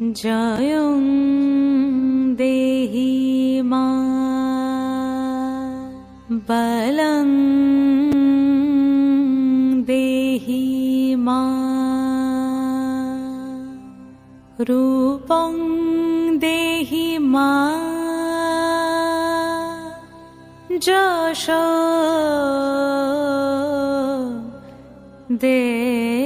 जयं देहि मा बलं देहि मा रूपं देहि मा जश दे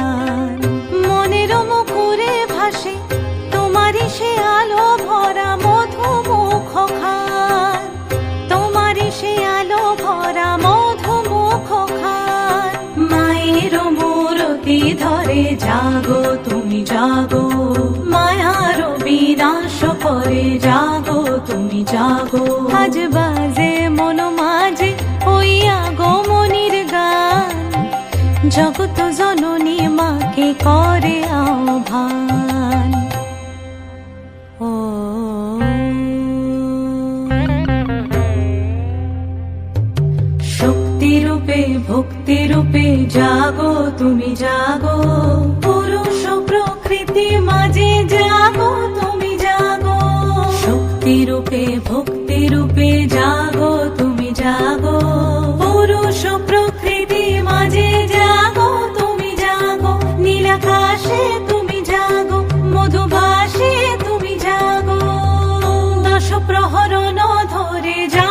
মায়ের মূরতি ধরে জাগো, তুমি জাগো। মায়ার বিনাশ করে জাগো, তুমি জাগো। আজ বাজে মন মাঝে ওই আগমনির গান। জগত রূপে, ভক্তি রূপে জাগো, তুমি জাগো। পুরুষ প্রকৃতি মাঝে জাগো, তুমি জাগো। শক্তি রূপে, ভক্তি রূপে জাগো, তুমি জাগো। পুরুষ প্রকৃতি মাঝে জাগো, তুমি জাগো। নীলাকাশে তুমি জাগো মধুভাসে তুমি জাগো। দশ প্রহরণ ধরে জাগো